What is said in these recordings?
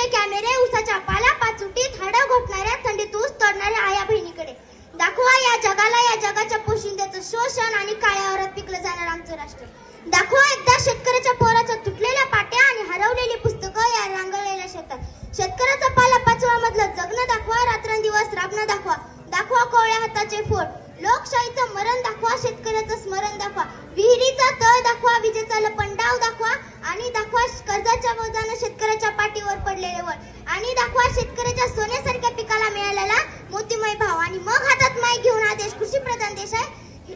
ऊसाचे कॅमेरे उसाच्या पाला पाचुटी हाडं घोटणाऱ्या थंडीत ऊस तोडणाऱ्या आया बहिणीकडे. दाखवा या जगाला या जगाच्या पोशिंद्याचं शोषण आणि काळ्या औरत पिकलं जाणार आमचं राष्ट्र. दाखवा एकदा शेतकऱ्याच्या पोराच्या तुटलेल्या पाट्या आणि हरवलेली पुस्तकं या रांगळलेल्या शेतात. शेतकऱ्याचा पाला पाचवा मधलं जगणं दाखवा रात्रंदिवस राबणं दाखवा. दाखवा कोवळ्या हाताचे फोड. लोकशाहीचं मरण दाखवा शेतकऱ्याचं स्मरण दाखवा. विहिरीचा तळ दाखवा विजेचा लपंडाव दाखवा. आणि दाखवा कर्जाच्या बोजानं शेतकऱ्याच्या पाठीवर पडलेले वर आणि दाखवा शेतकऱ्याच्या सोन्यासारख्या पिकाला मिळालेला मोतीमय भाव. आणि मग हातात माय घेऊन हा देश कृषी प्रधान देश आहे.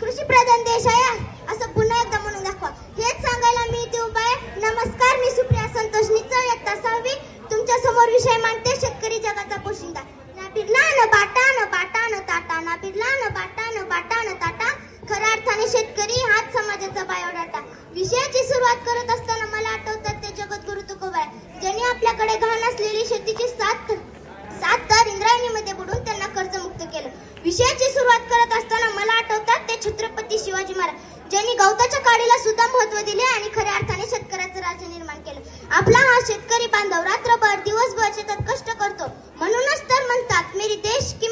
कृषी प्रधान देश आहे. विषयाची सुरुवात करत असताना मला आठवतात ते जगद्गुरु तुकोबाय. ज्यांनी आपल्याकडे घाण असलेली शेतीची सात सात तर इंद्रायणीमध्ये बुडून त्यांना कर्जमुक्त केलं. विषयाची सुरुवात करत असताना मला आठवतात ते छत्रपती शिवाजी महाराज ज्यांनी गवताच्या काडीला सुद्धा महत्त्व दिले आणि खऱ्या अर्थाने शेतकऱ्याचं राज्य निर्माण केलं. आपला हा शेतकरी बांधव रात्रभर दिवसभर शेतात कष्ट करतो. म्हणूनच तर म्हणतात मेरी देश की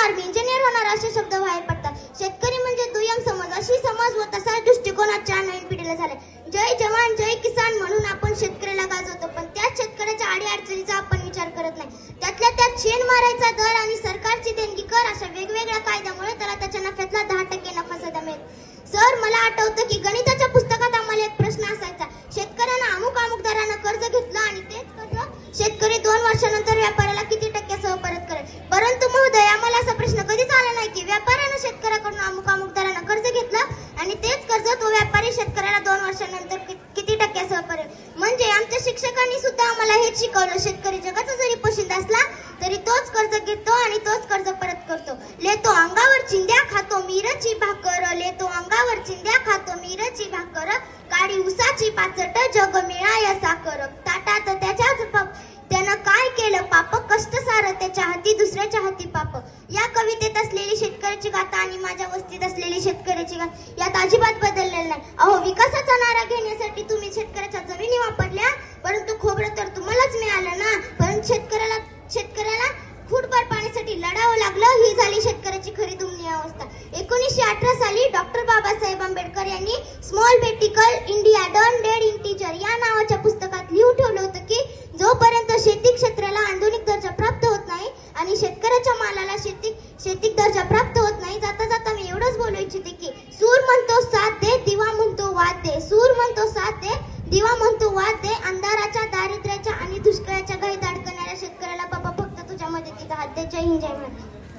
डॉक्टर इंजिनियर होणार असे शब्द बाहेर पडतात. शेतकरी म्हणजे दुय्यम समज. अशी समज व तसाच दृष्टिकोनाच्या नवीन पिढीला झाले जय जवान जय किसान म्हणून आपण शेतकऱ्याला गाजवतो. पण त्याच शेतकऱ्याच्या आडी अडचणीचा आपण विचार करत नाही. त्यातल्या त्यात शेण मारायचा दर आणि सरकारची देणगी कर अशा वेगवेगळ्या कायद्यामुळे त्याला त्याच्या नफ्यातला दहा टक्के नफा सुद्धा मिळेल. सर मला आठवतं की गणिताच्या किती म्हणजे आमच्या शिक्षकांनी सुद्धा आम्हाला हेच शिकवलं शेतकरी जगाचा जरी पोशिंदा असला तरी तोच कर्ज घेतो आणि तोच कर्ज परत करतो. लेतो अंगावर चिंध्या खातो मिरची भाकर. लेतो अंगावर चिंध्या खातो मिरची भाकर. काळी उसाची पाचट जग मिळाय साकर ताटा आणि माझ्या वस्तीत असलेली शेतकऱ्याची यात अजिबात बदललेलं नाही. अहो विकासाचा नारा घेण्यासाठी तुम्ही शेतकऱ्याच्या जमिनी वापरल्या परंतु खोबरं तर तुम्हालाच मिळालं ना. परंतु शेतकऱ्याला शेतकऱ्याला फुटभर पाण्यासाठी लढावं लागलं. ही झाली शेतकऱ्याची खरी दुमणी अवस्था. एकोणीसशे अठरा साली डॉक्टर बाबासाहेब आंबेडकर यांनी स्मॉल बेटिकल इंडिया डन डेड इंटीजर या नावाच्या पुस्तकात लिहून ठेवलं होतं की जोपर्यंत शेती क्षेत्र ಚಿಟಕಿ ಸೂರ್ ಮಂತೋ ಸಾಧ್ಯ ದಿವಾ ಮುಂತೋ ವಾದ್ದೆ ಸೂರ್ ಮಂತೋ ಸಾಧ್ಯ ದಿವಾ ಮುಂತೋ ಅಂದ